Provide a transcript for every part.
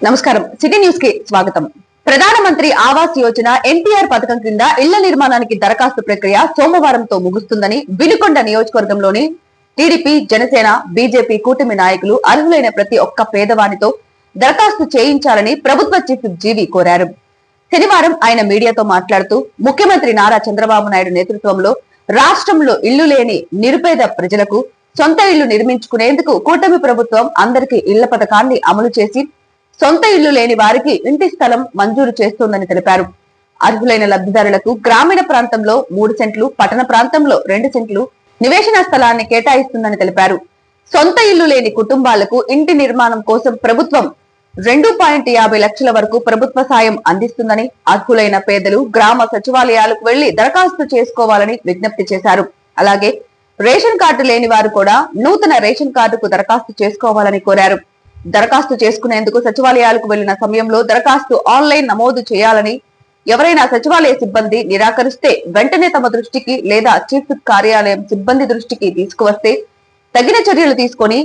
నమస్కారం. సిటీ న్యూస్కి స్వాగతం. ప్రధానమంత్రి ఆవాస్ యోజన ఎన్టీఆర్ పథకం కింద ఇళ్ళ నిర్మాణానికి దరఖాస్తు ప్రక్రియ సోమవారంతో ముగుస్తుందని వినుకొండ నియోజకవర్గంలోని టీడీపీ జనసేన బీజేపీ కూటమి నాయకులు అర్హులైన ప్రతి ఒక్క పేదవానితో దరఖాస్తు చేయించాలని ప్రభుత్వ చీఫ్ జీవి కోరారు. శనివారం ఆయన మీడియాతో మాట్లాడుతూ ముఖ్యమంత్రి నారా చంద్రబాబు నాయుడు నేతృత్వంలో రాష్ట్రంలో ఇల్లు లేని నిరుపేద ప్రజలకు సొంత ఇల్లు నిర్మించుకునేందుకు కూటమి ప్రభుత్వం అందరికీ ఇళ్ళ పథకాన్ని అమలు చేసి సొంత ఇల్లు లేని వారికి ఇంటి స్థలం మంజూరు చేస్తోందని తెలిపారు. అర్హులైన లబ్ధిదారులకు గ్రామీణ ప్రాంతంలో మూడు సెంట్లు పట్టణ ప్రాంతంలో రెండు సెంట్లు నివేశన స్థలాన్ని కేటాయిస్తుందని తెలిపారు. సొంత ఇల్లు లేని కుటుంబాలకు ఇంటి నిర్మాణం కోసం ప్రభుత్వం రెండు పాయింట్ యాభై లక్షల వరకు ప్రభుత్వ సాయం అందిస్తుందని అర్హులైన పేదలు గ్రామ సచివాలయాలకు వెళ్ళి దరఖాస్తు చేసుకోవాలని విజ్ఞప్తి చేశారు. అలాగే రేషన్ కార్డు లేని వారు కూడా నూతన రేషన్ కార్డుకు దరఖాస్తు చేసుకోవాలని కోరారు. దరఖాస్తు చేసుకునేందుకు సచివాలయాలకు వెళ్ళిన సమయంలో దరఖాస్తు ఆన్లైన్ నమోదు చేయాలని ఎవరైనా సచివాలయ సిబ్బంది నిరాకరిస్తే వెంటనే తమ దృష్టికి లేదా చీఫ్ కార్యాలయం సిబ్బంది దృష్టికి తీసుకువస్తే తగిన చర్యలు తీసుకొని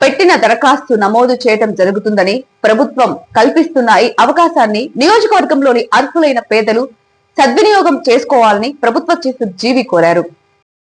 పెట్టిన దరఖాస్తు నమోదు చేయటం జరుగుతుందని ప్రభుత్వం కల్పిస్తున్న ఈ అవకాశాన్ని నియోజకవర్గంలోని అర్హులైన పేదలు సద్వినియోగం చేసుకోవాలని ప్రభుత్వ చీఫ్ జీవి కోరారు.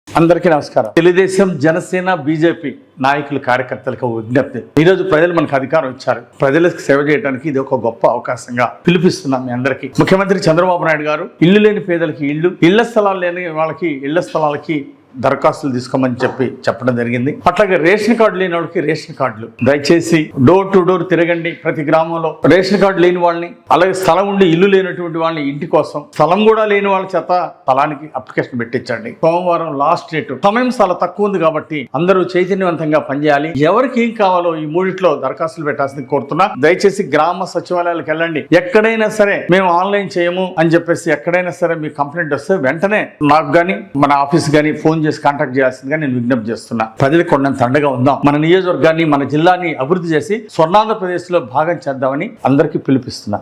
అందరికీ నమస్కారం. తెలుగుదేశం జనసేన బీజేపీ నాయకులు కార్యకర్తలకు విజ్ఞప్తి. ఈరోజు ప్రజలు మనకు అధికారం ఇచ్చారు. ప్రజలకు సేవ చేయడానికి ఇది ఒక గొప్ప అవకాశంగా పిలిపిస్తున్నాం మీ అందరికీ. ముఖ్యమంత్రి చంద్రబాబు నాయుడు గారు ఇల్లు లేని పేదలకి ఇల్లు ఇళ్ళ స్థలాలు లేని వాళ్ళకి ఇళ్ళ స్థలాలకి దరఖాస్తులు తీసుకోమని చెప్పి చెప్పడం జరిగింది. అట్లాగే రేషన్ కార్డు లేని వాళ్ళకి రేషన్ కార్డులు. దయచేసి డోర్ టు డోర్ తిరగండి ప్రతి గ్రామంలో. రేషన్ కార్డు లేని వాళ్ళని అలాగే స్థలం ఉండి ఇల్లు లేనటువంటి వాళ్ళని ఇంటి కోసం స్థలం కూడా లేని వాళ్ళ చేత స్థలానికి అప్లికేషన్ పెట్టించండి. సోమవారం లాస్ట్ డేట్. సమయం చాలా తక్కువ ఉంది కాబట్టి అందరూ చైతన్యవంతంగా పనిచేయాలి. ఎవరికి ఏం కావాలో ఈ మూడిట్లో దరఖాస్తులు పెట్టాల్సింది కోరుతున్నా. దయచేసి గ్రామ సచివాలయాలకు వెళ్ళండి. ఎక్కడైనా సరే మేము ఆన్లైన్ చేయము అని చెప్పేసి ఎక్కడైనా సరే మీ కంప్లైంట్ వస్తే వెంటనే నాకు కానీ మన ఆఫీస్ కానీ ఫోన్ చేసి కాంటాక్ట్ చేయాల్సిందిగా నేను విజ్ఞప్తి చేస్తున్నా. ప్రజలకు కొండంత తండగా ఉందాం. మన నియోజకవర్గాన్ని మన జిల్లాని అభివృద్ధి చేసి స్వర్ణాంధ్రప్రదేశ్లో భాగం చేద్దామని అందరికీ పిలిపిస్తున్నా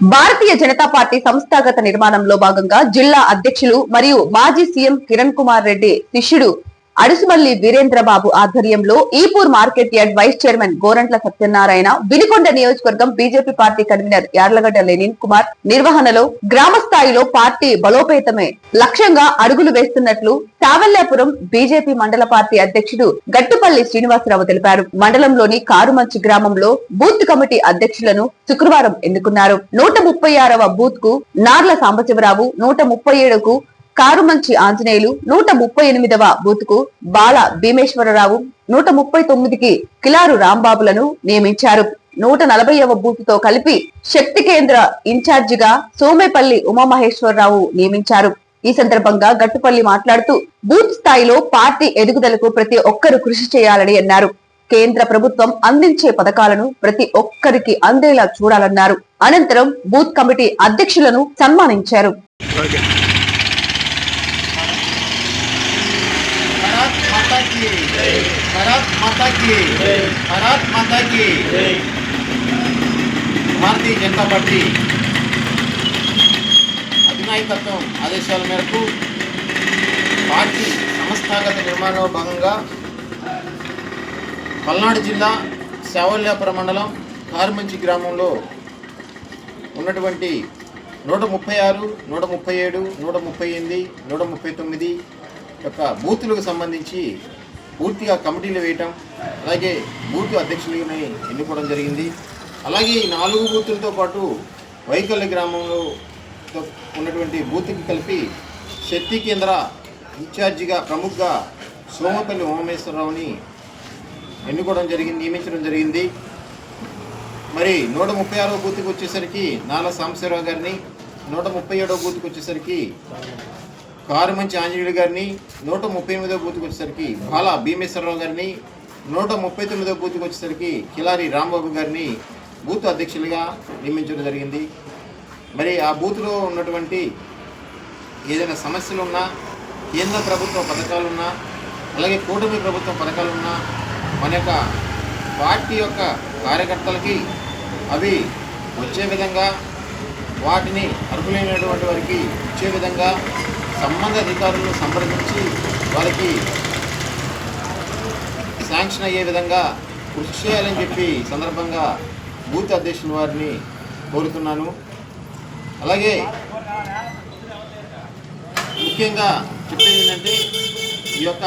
భారతీయ జనతా పార్టీ సంస్థాగత నిర్మాణంలో భాగంగా జిల్లా అధ్యక్షులు మరియు మాజీ సీఎం కిరణ్ కుమార్ రెడ్డి శిష్యుడు అడుసుమల్లి వీరేంద్రబాబు ఆధ్వర్యంలో Ipur market yard vice chairman Gorantla Satyanarayana Vinukonda నియోజకవర్గం BJP party convener Yarlagadda Lenin Kumar నిర్వహణలో గ్రామ స్థాయిలో పార్టీ బలోపేతమే లక్ష్యంగా అడుగులు వేస్తున్నట్లు సావల్యాపురం బీజేపీ మండల పార్టీ అధ్యక్షుడు గట్టుపల్లి శ్రీనివాసరావు తెలిపారు. మండలంలోని కారుమంచి గ్రామంలో బూత్ కమిటీ అధ్యక్షులను శుక్రవారం ఎన్నుకున్నారు. నూట ముప్పై ఆరవ బూత్కు నార్ల సాంబశివరావు నూట ముప్పై ఏడుకు కారుమంచి ఆంజనేయులు నూట ముప్పై ఎనిమిదవ బూత్కు బాల భీమేశ్వరరావు నూట ముప్పై తొమ్మిదికి కిలారు రాంబాబులను నియమించారు. నూట నలభైవ బూత్తో కలిపి శక్తి కేంద్ర ఇన్ఛార్జిగా సోమేపల్లి ఉమామహేశ్వరరావు నియమించారు. ఈ సందర్భంగా గట్టుపల్లి మాట్లాడుతూ బూత్ స్థాయిలో పార్టీ ఎదుగుదలకు ప్రతి ఒక్కరూ కృషి చేయాలని అన్నారు. కేంద్ర ప్రభుత్వం అందించే పథకాలను ప్రతి ఒక్కరికి అందేలా చూడాలన్నారు. అనంతరం బూత్ కమిటీ అధ్యక్షులను సన్మానించారు. మాతాకి మాతాకి భారతీయ జనతా పార్టీ అధినాయకత్వం ఆదేశాల మేరకు పార్టీ సంస్థాగత నిర్మాణంలో భాగంగా పల్నాడు జిల్లా శావల్యాపుర మండలం కారుమంచి గ్రామంలో ఉన్నటువంటి నూట ముప్పై ఆరు నూట ముప్పై ఏడు నూట ముప్పై ఎనిమిది నూట ముప్పై తొమ్మిది యొక్క బూతులకు సంబంధించి పూర్తిగా కమిటీలు వేయటం అలాగే బూత్ అధ్యక్షులని ఎన్నుకోవడం జరిగింది. అలాగే ఈ నాలుగు బూతులతో పాటు వైకల్య గ్రామంలో ఉన్నటువంటి బూత్కి కలిపి శక్తి కేంద్ర ఇన్ఛార్జిగా ప్రముఖగా సోమపల్లి ఉమామేశ్వరరావుని ఎన్నుకోవడం జరిగింది నియమించడం జరిగింది. మరి నూట ముప్పై ఆరో బూత్కి వచ్చేసరికి నాలా సాంబశివరావు గారిని నూట ముప్పై ఏడో బూత్కి వచ్చేసరికి కారు మంచి ఆంజనేయులు గారిని నూట ముప్పై ఎనిమిదో బూత్కి వచ్చేసరికి బాల భీమేశ్వరరావు గారిని నూట ముప్పై తొమ్మిదో బూత్కి వచ్చేసరికి కిలారి రాంబాబు గారిని బూత్ అధ్యక్షులుగా నియమించడం జరిగింది. మరి ఆ బూత్లో ఉన్నటువంటి ఏదైనా సమస్యలు ఉన్నా కేంద్ర ప్రభుత్వ పథకాలున్నా అలాగే కూటమి ప్రభుత్వ పథకాలున్నా మన యొక్క పార్టీ యొక్క కార్యకర్తలకి అవి వచ్చే విధంగా వాటిని అర్హులైనటువంటి వారికి ఇచ్చే విధంగా సంబంధ అధికారులను సంప్రదించి వారికి శాంక్షన్ అయ్యే విధంగా కృషి చేయాలని చెప్పి సందర్భంగా బూత్ అధ్యక్షుని వారిని కోరుతున్నాను. అలాగే ముఖ్యంగా చెప్పేది ఏంటంటే ఈ యొక్క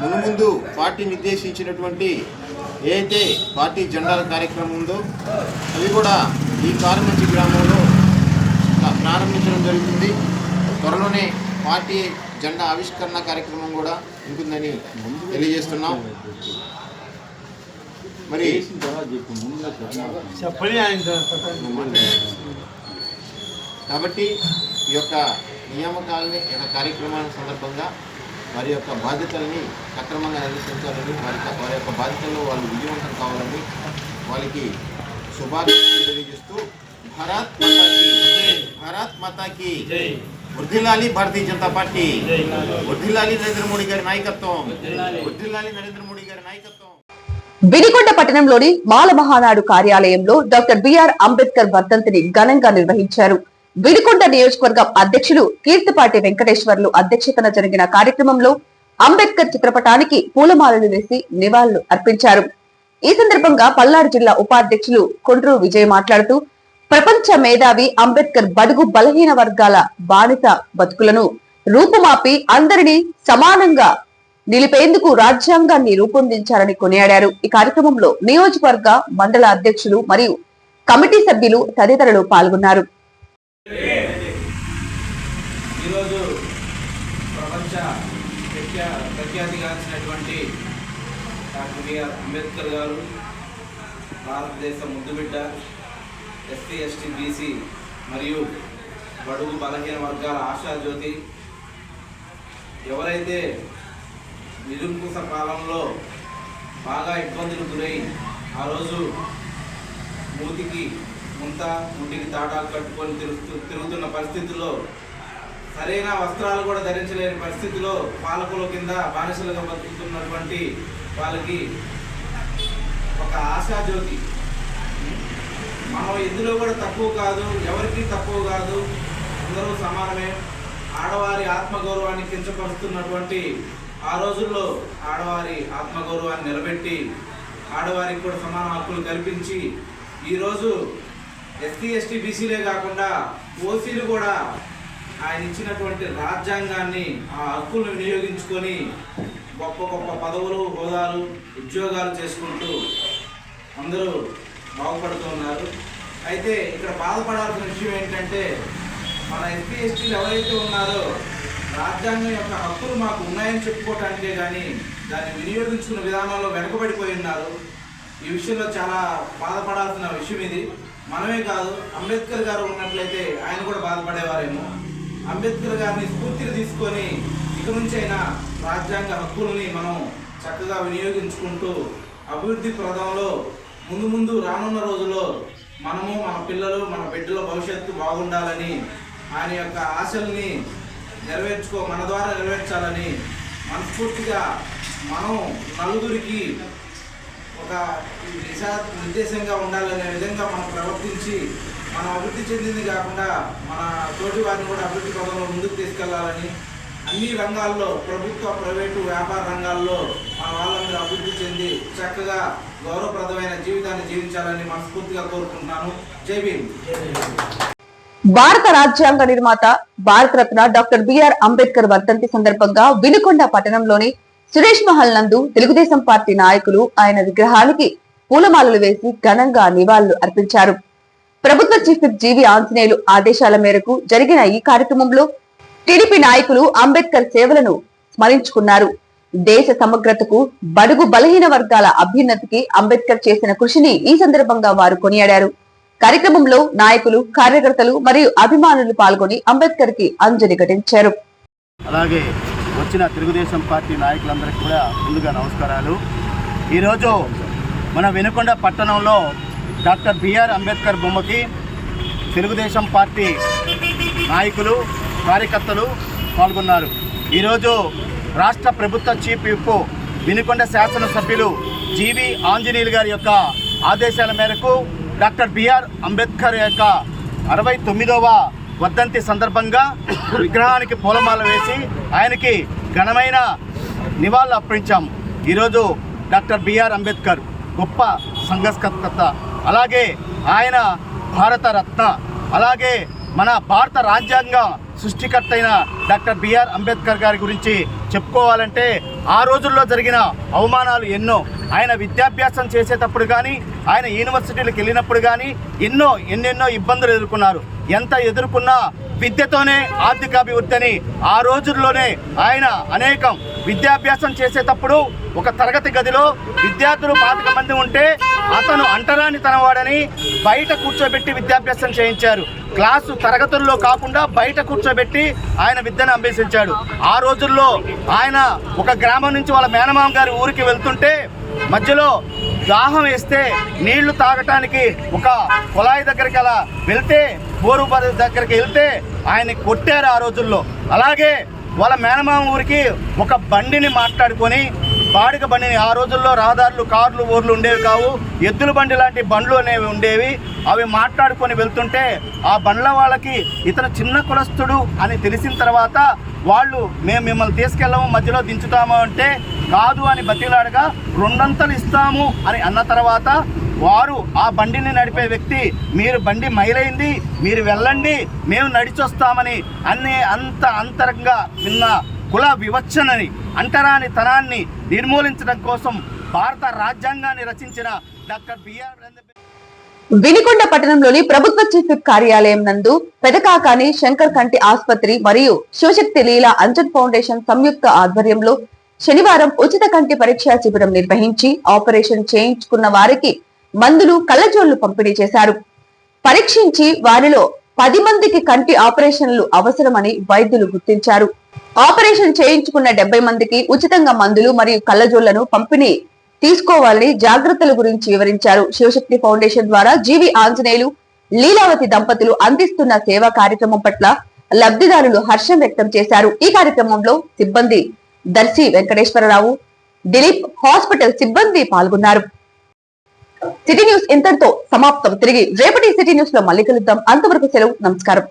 మునుముందు పార్టీ నిర్దేశించినటువంటి ఏదైతే పార్టీ జెండాల కార్యక్రమం ఉందో అవి కూడా ఈ కారుమంచి గ్రామంలో ప్రారంభించడం జరుగుతుంది. త్వరలోనే పార్టీ జెండా ఆవిష్కరణ కార్యక్రమం కూడా ఉంటుందని తెలియజేస్తున్నాం. మరి కాబట్టి ఈ యొక్క నియామకాలని ఈ యొక్క కార్యక్రమాల సందర్భంగా వారి యొక్క బాధ్యతల్ని సక్రమంగా నిర్వహించాలని వారి యొక్క- వారి యొక్క బాధ్యతల్లో వాళ్ళు విజయవంతం కావాలని వాళ్ళకి శుభాకాంక్షలు తెలియజేస్తూ భారత్ మాతాకి భారత్ మాతాకి వర్ధిల్లాలి భారతీయ జనతా పార్టీ. వర్ధిల్లాలి నరేంద్ర మోడీ గారి నాయకత్వం. వర్ధిల్లాలి నరేంద్ర మోడీ గారి నాయకత్వం. వినికొండ పట్టణంలోని మాల మహానాడు కార్యాలయంలో డాక్టర్ బిఆర్ అంబేద్కర్ వర్ధంతిని ఘనంగా నిర్వహించారు. వినికొండ నియోజకవర్గం అధ్యక్షులు కీర్తిపాటి వెంకటేశ్వర్లు అధ్యక్షతన జరిగిన కార్యక్రమంలో అంబేద్కర్ చిత్రపటానికి పూలమాలలు వేసి నివాళులు అర్పించారు. ఈ సందర్భంగా పల్నాడు జిల్లా ఉపాధ్యక్షులు కొండ్రు విజయ్ మాట్లాడుతూ ప్రపంచ మేధావి అంబేద్కర్ బడుగు బలహీన వర్గాల బానిస బతుకులను రూపుమాపి అందరినీ సమానంగా నిలిపేందుకు రాజ్యాంగాన్ని రూపొందించారని కొనియాడారు. ఈ కార్యక్రమంలో నియోజకవర్గ మండల అధ్యక్షులు మరియు కమిటీ సభ్యులు తదితరులు పాల్గొన్నారు. ఈరోజు ప్రపంచ ప్రఖ్యాతిగాంచినటువంటి డాక్టర్ బిఆర్ అంబేద్కర్ గారు భారతదేశ ముద్దుబిడ్డ ఎస్సీ ఎస్టీ బీసీ మరియు బడుగు బలహీన వర్గాల ఆశాజ్యోతి ఎవరైతే నిరుంకుశ కాలంలో బాగా ఇబ్బందులు గురై ఆ రోజు మూతికి ముంత ముట్టికి తాటాలు కట్టుకొని తిరుగుతూ తిరుగుతున్న పరిస్థితుల్లో సరైన వస్త్రాలు కూడా ధరించలేని పరిస్థితిలో పాలకుల కింద బానిసలుగా బతుకుతున్నటువంటి వాళ్ళకి ఒక ఆశాజ్యోతి మనం ఇందులో కూడా తక్కువ కాదు ఎవరికి తక్కువ కాదు. అందరూ సమానమే. ఆడవారి ఆత్మగౌరవాన్ని కించపరుస్తున్నటువంటి ఆ రోజుల్లో ఆడవారి ఆత్మగౌరవాన్ని నిలబెట్టి ఆడవారికి కూడా సమాన హక్కులు కల్పించి ఈరోజు ఎస్సీ ఎస్టీ బీసీలే కాకుండా ఓసీలు కూడా ఆయన ఇచ్చినటువంటి రాజ్యాంగాన్ని ఆ హక్కులను వినియోగించుకొని గొప్ప గొప్ప పదవులు హోదాలు ఉద్యోగాలు చేసుకుంటూ అందరూ బాగుపడుతున్నారు. అయితే ఇక్కడ బాధపడాల్సిన విషయం ఏంటంటే మన ఎస్పీ ఎస్టీలు ఎవరైతే ఉన్నారో రాజ్యాంగం యొక్క హక్కులు మాకు ఉన్నాయని చెప్పుకోవటానికే కానీ దాన్ని వినియోగించుకున్న విధానంలో వెనుకబడిపోయి ఉన్నారు. ఈ విషయంలో చాలా బాధపడాల్సిన విషయం ఇది. మనమే కాదు అంబేద్కర్ గారు ఉన్నట్లయితే ఆయన కూడా బాధపడేవారేమో. అంబేద్కర్ గారిని స్ఫూర్తిని తీసుకొని ఇక నుంచైనా రాజ్యాంగ హక్కులని మనం చక్కగా వినియోగించుకుంటూ అభివృద్ధి ప్రదంలో ముందు ముందు రానున్న రోజుల్లో మనము మన పిల్లలు మన బిడ్డల భవిష్యత్తు బాగుండాలని ఆయన యొక్క ఆశల్ని నెరవేర్చుకో మన ద్వారా నెరవేర్చాలని మనస్ఫూర్తిగా మనం నలుగురికి ఒక దిశా నిర్దేశంగా ఉండాలనే విధంగా మనం ప్రవర్తించి మనం అభివృద్ధి చెందింది కాకుండా మన తోటి వారిని కూడా అభివృద్ధి పదంలో ముందుకు తీసుకెళ్ళాలని అన్ని రంగాల్లో ప్రభుత్వ ప్రైవేటు వ్యాపార రంగాల్లో మన వాళ్ళందరూ అభివృద్ధి చెంది చక్కగా గౌరవప్రదమైన జీవితాన్ని జీవించాలని మనస్ఫూర్తిగా కోరుకుంటున్నాను. జై భీమ్. భారత రాజ్యాంగ నిర్మాత భారతరత్న డాక్టర్ బిఆర్ అంబేద్కర్ వర్ధంతి సందర్భంగా వినుకొండ పట్టణంలోని సురేష్ మహల్ నందు తెలుగుదేశం పార్టీ నాయకులు ఆయన విగ్రహానికి పూలమాలలు వేసి ఘనంగా నివాళులు అర్పించారు. ప్రభుత్వ చీఫ్ జీవి ఆంజనేయులు ఆదేశాల మేరకు జరిగిన ఈ కార్యక్రమంలో టీడీపీ నాయకులు అంబేద్కర్ సేవలను స్మరించుకున్నారు. దేశ సమగ్రతకు బడుగు బలహీన వర్గాల అభ్యున్నతికి అంబేద్కర్ చేసిన కృషిని ఈ సందర్భంగా వారు కొనియాడారు. కార్యక్రమంలో నాయకులు కార్యకర్తలు మరియు అభిమానులు పాల్గొని అంబేద్కర్కి అంజలి ఘటించారు. అలాగే వచ్చిన తెలుగుదేశం పార్టీ నాయకులందరికీ కూడా ముందుగా నమస్కారాలు. ఈరోజు మన వెనుకొండ పట్టణంలో డాక్టర్ బిఆర్ అంబేద్కర్ బొమ్మకి తెలుగుదేశం పార్టీ నాయకులు కార్యకర్తలు పాల్గొన్నారు. ఈరోజు రాష్ట్ర ప్రభుత్వ చీఫ్ విప్ వినుకొండ శాసనసభ్యులు జీవి ఆంజనేయులు గారి యొక్క ఆదేశాల మేరకు డాక్టర్ బిఆర్ అంబేద్కర్ యొక్క అరవై తొమ్మిదవ వర్ధంతి సందర్భంగా విగ్రహానికి పూలమాల వేసి ఆయనకి ఘనమైన నివాళులు అర్పించాం. ఈరోజు డాక్టర్ బిఆర్ అంబేద్కర్ గొప్ప సంఘస్కర్త అలాగే ఆయన భారత రత్న. అలాగే మన భారత రాజ్యాంగ సృష్టికర్త అయిన డాక్టర్ బిఆర్ అంబేద్కర్ గారి గురించి చెప్పుకోవాలంటే ఆ రోజుల్లో జరిగిన అవమానాలు ఎన్నో. ఆయన విద్యాభ్యాసం చేసేటప్పుడు కానీ ఆయన యూనివర్సిటీలకు వెళ్ళినప్పుడు కానీ ఎన్నో ఎన్నెన్నో ఇబ్బందులు ఎదుర్కొన్నారు. ఎంత ఎదుర్కొన్నా విద్యతోనే ఆర్థికాభివృద్ధి అని ఆ రోజుల్లోనే ఆయన అనేకం విద్యాభ్యాసం చేసేటప్పుడు ఒక తరగతి గదిలో విద్యార్థులు పాతిక మంది ఉంటే అతను అంటరాని తనవాడని బయట కూర్చోబెట్టి విద్యాభ్యాసం చేయించారు. క్లాసు తరగతుల్లో కాకుండా బయట కూర్చోబెట్టి ఆయన విద్యను అభ్యసించాడు. ఆ రోజుల్లో ఆయన ఒక గ్రామం నుంచి వాళ్ళ మేనమామ గారి ఊరికి వెళ్తుంటే మధ్యలో దాహం వేస్తే నీళ్ళు తాగటానికి ఒక కుళాయి దగ్గరికి అలా వెళ్తే బోరు దగ్గరికి వెళ్తే ఆయన కొట్టారు ఆ రోజుల్లో. అలాగే వాళ్ళ మేనమామ ఊరికి ఒక బండిని మాట్లాడుకొని బాడిక బండిని ఆ రోజుల్లో రహదారులు కార్లు ఊర్లు ఉండేవి కావు. ఎద్దుల బండి లాంటి బండ్లు అనేవి ఉండేవి. అవి మాట్లాడుకొని వెళ్తుంటే ఆ బండ్ల వాళ్ళకి ఇతను చిన్న కులస్తుడు అని తెలిసిన తర్వాత వాళ్ళు మేము మిమ్మల్ని తీసుకెళ్ళము మధ్యలో దించుతాము అంటే కాదు అని బతిలాడగా రెండంతలు ఇస్తాము అని అన్న తర్వాత వారు ఆ బండిని నడిపే వ్యక్తి మీరు బండి మైలైంది మీరు వెళ్ళండి మేము నడిచొస్తామని అన్ని అంత అంతరంగా నిన్న కుల వివక్షనని అంటరాని తనాన్ని నిర్మూలించడం కోసం భారత రాజ్యాంగాన్ని రచించిన డాక్టర్ బిఆర్ వినికొండ పట్టణంలోని ప్రభుత్వ చీఫ్ కార్యాలయం నందు పెదకాకాని శంకర్ కంటి ఆసుపత్రి మరియు శివశక్తి లీలా అంజన్ ఫౌండేషన్ సంయుక్త ఆధ్వర్యంలో శనివారం ఉచిత కంటి పరీక్షా శిబిరం నిర్వహించి ఆపరేషన్ చేయించుకున్న వారికి మందులు కళ్ళజోళ్ళు పంపిణీ చేశారు. పరీక్షించి వారిలో పది మందికి కంటి ఆపరేషన్లు అవసరమని వైద్యులు గుర్తించారు. ఆపరేషన్ చేయించుకున్న డెబ్బై మందికి ఉచితంగా మందులు మరియు కళ్ళజోళ్ళను పంపిణీ తీసుకోవాలని జాగ్రత్తల గురించి వివరించారు. శివశక్తి ఫౌండేషన్ ద్వారా జీవి ఆంజనేయులు లీలావతి దంపతులు అందిస్తున్న సేవా కార్యక్రమం పట్ల లబ్ధిదారులు హర్షం వ్యక్తం చేశారు. ఈ కార్యక్రమంలో సిబ్బంది దర్శి వెంకటేశ్వరరావు దిలీప్ హాస్పిటల్ సిబ్బంది పాల్గొన్నారు. సిటీ న్యూస్ ఇంతటితో సమాప్తం. తిరిగి రేపటి సిటీ న్యూస్లో మళ్ళీ కలుద్దాం. అంతవరకు సెలవు. నమస్కారం.